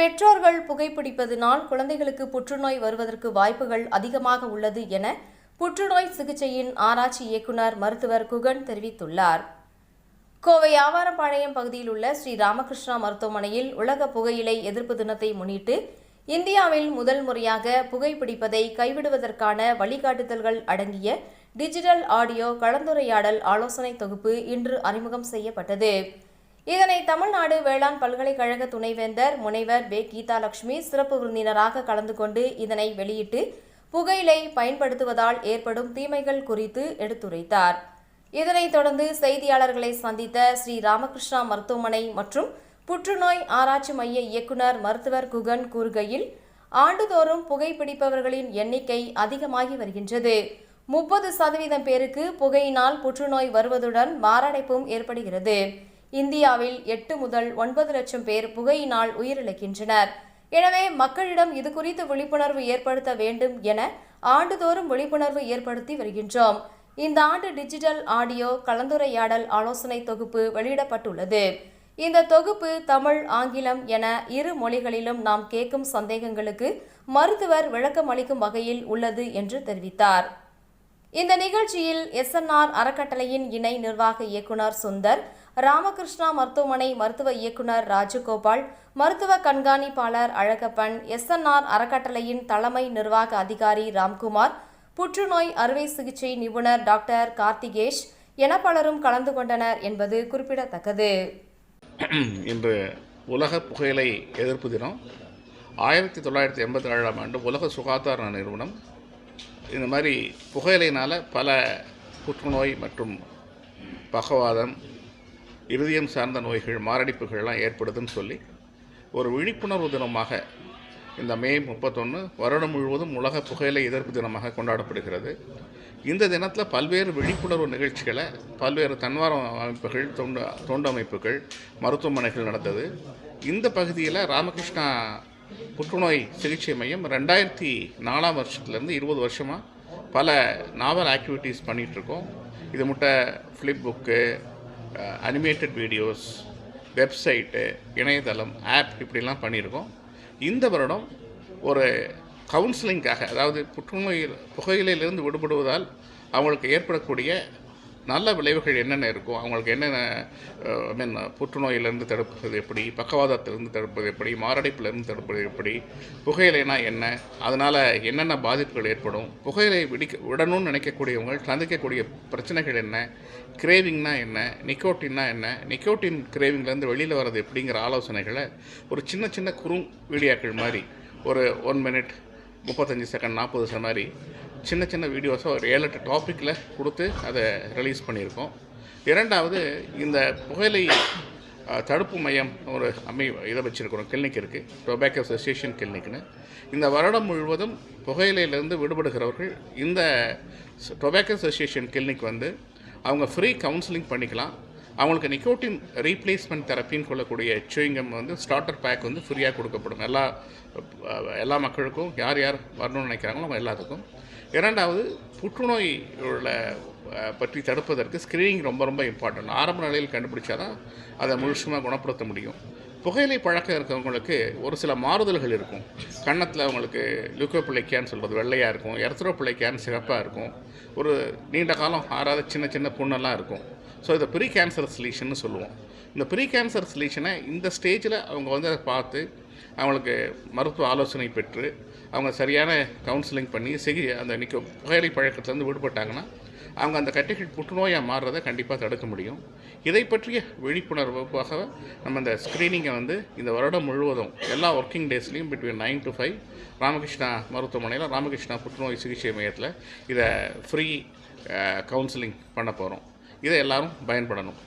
பெற்றோர்கள் புகைப்பிடிப்பதனால் குழந்தைகளுக்கு புற்றுநோய் வருவதற்கு வாய்ப்புகள் அதிகமாக உள்ளது என புற்றுநோய் சிகிச்சையின் ஆராய்ச்சி இயக்குனர் மருத்துவர் குகன் தெரிவித்துள்ளார். கோவை ஆவாரம்பாளையம் பகுதியில் உள்ள ஸ்ரீ ராமகிருஷ்ணா மருத்துவமனையில் உலக புகையிலை எதிர்ப்பு தினத்தை முன்னிட்டு இந்தியாவில் முதல் முறையாக புகைப்பிடிப்பதை கைவிடுவதற்கான வழிகாட்டுதல்கள் அடங்கிய டிஜிட்டல் ஆடியோ கலந்துரையாடல் ஆலோசனை தொகுப்பு இன்று அறிமுகம் செய்யப்பட்டது. இதனை தமிழ்நாடு வேளாண் பல்கலைக்கழக துணைவேந்தர் முனைவர் பே கீதாலட்சுமி சிறப்பு விருந்தினராக கலந்து கொண்டு இதனை வெளியிட்டு புகையிலை பயன்படுத்துவதால் ஏற்படும் தீமைகள் குறித்து எடுத்துரைத்தார். இதனைத் தொடர்ந்து செய்தியாளர்களை சந்தித்த ஸ்ரீ ராமகிருஷ்ணா மருத்துவமனை மற்றும் புற்றுநோய் ஆராய்ச்சி மைய இயக்குனர் மருத்துவர் குகன் கூறுகையில் ஆண்டுதோறும் புகைப்பிடிப்பவர்களின் எண்ணிக்கை அதிகமாகி வருகின்றது. முப்பது சதவீதம் பேருக்கு புகையினால் புற்றுநோய் வருவதுடன் மாரடைப்பும் ஏற்படுகிறது. இந்தியாவில் எட்டு முதல் ஒன்பது லட்சம் பேர் புகையினால் உயிரிழக்கின்றனர். எனவே மக்களிடம் இது குறித்து விழிப்புணர்வு ஏற்படுத்த வேண்டும் என ஆண்டுதோறும் விழிப்புணர்வு ஏற்படுத்தி வருகின்றோம். இந்த ஆண்டு டிஜிட்டல் ஆடியோ கலந்துரையாடல் ஆலோசனை தொகுப்பு வெளியிடப்பட்டுள்ளது. இந்த தொகுப்பு தமிழ் ஆங்கிலம் என இரு மொழிகளிலும் நாம் கேட்கும் சந்தேகங்களுக்கு மருத்துவர் விளக்கம் அளிக்கும் வகையில் உள்ளது என்று தெரிவித்தார். இந்த நிகழ்ச்சியில் எஸ்என்ஆர் அறக்கட்டளையின் இணை நிர்வாக இயக்குனர் சுந்தர் ராமகிருஷ்ணா மருத்துவமனை மருத்துவ இயக்குனர் ராஜகோபால் மருத்துவ கண்காணிப்பாளர் அழகப்பன் எஸ்என்ஆர் அறக்கட்டளையின் தலைமை நிர்வாக அதிகாரி ராம்குமார் புற்றுநோய் அறுவை சிகிச்சை நிபுணர் டாக்டர் கார்த்திகேஷ் என பலரும் கலந்து கொண்டனர் என்பது குறிப்பிடத்தக்கது. இன்று உலக புகையிலை எதிர்ப்பு தினம். ஆயிரத்தி தொள்ளாயிரத்தி எண்பத்தி ஏழாம் ஆண்டு உலக சுகாதார நிறுவனம். இந்த மாதிரி புகையிலைனால் பல புற்றுநோய் மற்றும் பகவாதம் இருதயம் சார்ந்த நோய்கள் மாரடைப்புகள்லாம் ஏற்படுதுன்னு சொல்லி ஒரு விழிப்புணர்வு தினமாக இந்த மே முப்பத்தொன்று வருடம் முழுவதும் உலக புகையிலை எதிர்ப்பு தினமாக கொண்டாடப்படுகிறது. இந்த தினத்தில் பல்வேறு விழிப்புணர்வு நிகழ்ச்சிகளை பல்வேறு தன்வார அமைப்புகள் தொண்டு தொண்டு அமைப்புகள் மருத்துவமனைகள் நடந்தது. இந்த பகுதியில் ராமகிருஷ்ணா புற்றுநோய் சிகிச்சை மையம் ரெண்டாயிரத்தி நாலாம் வருஷத்துலேருந்து இருபது வருஷமாக பல நாவல் ஆக்டிவிட்டீஸ் பண்ணிகிட்ருக்கோம் இது முட்டை flip book animated videos website இணையதளம் ஆப் இப்படிலாம் பண்ணியிருக்கோம். இந்த வருடம் ஒரு கவுன்சிலிங்காக அதாவது புற்றுநோய் புகையிலையிலிருந்து விடுபடுவதால் அவங்களுக்கு ஏற்படக்கூடிய நல்ல விளைவுகள் என்னென்ன இருக்கும் அவங்களுக்கு என்னென்ன ஐ மீன் புற்றுநோயிலிருந்து தடுப்பது எப்படி பக்கவாதத்திலிருந்து தடுப்பது எப்படி மாரடைப்பிலிருந்து தடுப்பது எப்படி புகையிலைனா என்ன அதனால் என்னென்ன பாதிப்புகள் ஏற்படும் புகையிலை விடிக்க விடணும்னு நினைக்கக்கூடியவங்க சந்திக்கக்கூடிய பிரச்சனைகள் என்ன கிரேவிங்னா என்ன நிக்கோட்டின்னா என்ன நிக்கோட்டின் கிரேவிங்லேருந்து வெளியில் வர்றது எப்படிங்கிற ஆலோசனைகளை ஒரு சின்ன சின்ன குறும் வீடியோக்கள் மாதிரி ஒரு ஒன் மினிட் முப்பத்தஞ்சு செகண்ட் நாற்பது மாதிரி சின்ன சின்ன வீடியோஸை ஒரு ஏழு எட்டு டாப்பிக்கில் கொடுத்து அதை ரிலீஸ் பண்ணியிருக்கோம். இரண்டாவது இந்த புகையிலை தடுப்பு மையம் ஒரு அமை இதை வச்சுருக்கிறோம் கிளினிக் இருக்குது டொபாக்கோ அசோசியேஷன் கிளினிக்னு இந்த வருடம் முழுவதும் புகையிலையிலேருந்து விடுபடுகிறவர்கள் இந்த டொபாக்கோ அசோசியேஷன் கிளினிக் வந்து அவங்க ஃப்ரீ கவுன்சிலிங் பண்ணிக்கலாம். அவங்களுக்கு நிக்கோட்டின் ரீப்ளேஸ்மெண்ட் தெரப்பின்னு கொள்ளக்கூடிய சுவிங்கம் வந்து ஸ்டார்டர் பேக் வந்து ஃப்ரீயாக கொடுக்கப்படும். எல்லா எல்லா மக்களுக்கும் யார் யார் வரணும்னு நினைக்கிறாங்களோ அவங்க எல்லாத்துக்கும். இரண்டாவது புற்றுநோய் உள்ள பற்றி தடுப்பதற்கு ஸ்க்ரீனிங் ரொம்ப ரொம்ப இம்பார்ட்டன்ட் ஆரம்ப நிலையில் கண்டுபிடிச்சாதான் அதை முழுசுமாக குணப்படுத்த முடியும். புகையிலை பழக்கம் இருக்கிறவங்களுக்கு ஒரு சில மாறுதல்கள் இருக்கும். கன்னத்தில் அவங்களுக்கு லியூக்கோபிள்ளைக்கான்னு சொல்கிறது வெள்ளையாக இருக்கும். எர்த்ரோபிள்ளைக்கான்னு சிறப்பாக இருக்கும். ஒரு நீண்ட காலம் ஆறாத சின்ன சின்ன புண்ணெல்லாம் இருக்கும். ஸோ இதை ப்ரீ கேன்சர் சொல்யூஷன்னு சொல்லுவோம். இந்த ப்ரீ கேன்சர் சொல்யூஷனை இந்த ஸ்டேஜில் அவங்க வந்து அதை பார்த்து அவங்களுக்கு மருத்துவ ஆலோசனை பெற்று அவங்க சரியான கவுன்சிலிங் பண்ணி சிகி அந்த நிற்க புகையிலை பழக்கத்துலேருந்து விடுபட்டாங்கன்னா அவங்க அந்த கட்டிகள் புற்றுநோயாக மாறுறதை கண்டிப்பாக தடுக்க முடியும். இதை பற்றிய விழிப்புணர்வுக்காக நம்ம இந்த ஸ்க்ரீனிங்கை வந்து இந்த வருடம் முழுவதும் எல்லா working டேஸ்லேயும் between nine to five Ramakrishna மருத்துவமனையில் ராமகிருஷ்ணா புற்றுநோய் சிகிச்சை மையத்தில் இதை ஃப்ரீ கவுன்சிலிங் பண்ண போகிறோம் இதை எல்லோரும் பயன்படணும்.